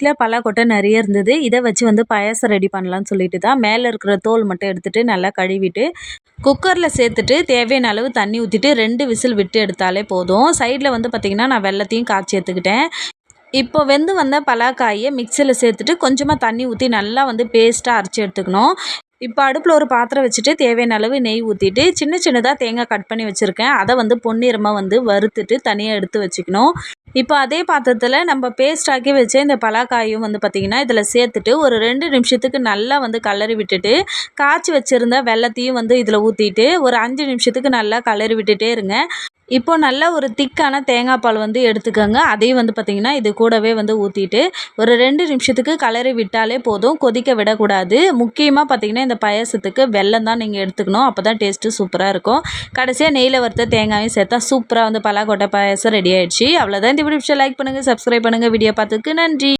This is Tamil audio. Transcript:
வீட்டில் பலாக்கொட்டை நிறைய இருந்தது. இதை வச்சு வந்து பாயாசம் ரெடி பண்ணலான்னு சொல்லிட்டு தான் மேலே இருக்கிற தோல் மட்டும் எடுத்துகிட்டு நல்லா கழுவிட்டு குக்கரில் சேர்த்துட்டு தேவையான அளவு தண்ணி ஊற்றிட்டு ரெண்டு விசில் விட்டு எடுத்தாலே போதும். சைடில் வந்து பார்த்திங்கன்னா நான் வெள்ளத்தையும் காய்ச்சி எடுத்துக்கிட்டேன். இப்போ வெந்து வந்த பலாக்காயை மிக்சியில் சேர்த்துட்டு கொஞ்சமாக தண்ணி ஊற்றி நல்லா வந்து பேஸ்ட்டாக அரைச்சி எடுத்துக்கணும். இப்போ அடுப்பில் ஒரு பாத்திரம் வச்சுட்டு தேவையான அளவு நெய் ஊற்றிட்டு சின்ன சின்னதாக தேங்காய் கட் பண்ணி வச்சுருக்கேன். அதை வந்து பொன்னிறமாக வந்து வறுத்துட்டு தனியாக எடுத்து வச்சுக்கணும். இப்போ அதே பாத்திரத்தில் நம்ம பேஸ்ட் ஆக்கி வச்ச இந்த பலாக்காயும் வந்து பார்த்திங்கன்னா இதில் சேர்த்துட்டு ஒரு ரெண்டு நிமிஷத்துக்கு நல்லா வந்து கலரி விட்டுட்டு காய்ச்சி வச்சுருந்த வெள்ளத்தையும் வந்து இதில் ஊற்றிட்டு ஒரு அஞ்சு நிமிஷத்துக்கு நல்லா கலரி விட்டுட்டே இருங்க. இப்போ நல்ல ஒரு திக்கான தேங்காய் பால் வந்து எடுத்துக்கோங்க. அதையும் வந்து பார்த்திங்கன்னா இது கூடவே வந்து ஊற்றிட்டு ஒரு ரெண்டு நிமிஷத்துக்கு கலரி விட்டாலே போதும். கொதிக்க விடக்கூடாது. முக்கியமாக பார்த்திங்கன்னா இந்த பாயாசத்துக்கு வெல்லம் தான் நீங்கள் எடுத்துக்கணும். அப்போ தான் டேஸ்ட்டு சூப்பராக இருக்கும். கடைசியாக நெய்யில் வறுத்த தேங்காயும் சேர்த்தா சூப்பராக வந்து பலாக்கொட்டை பாயசம் ரெடி ஆயிடுச்சு. அவ்வளோதான் இந்த வீடியோ லைக் பண்ணுங்கள் சப்ஸ்கிரைப் பண்ணுங்கள் வீடியோ பார்த்துக்கு நன்றி.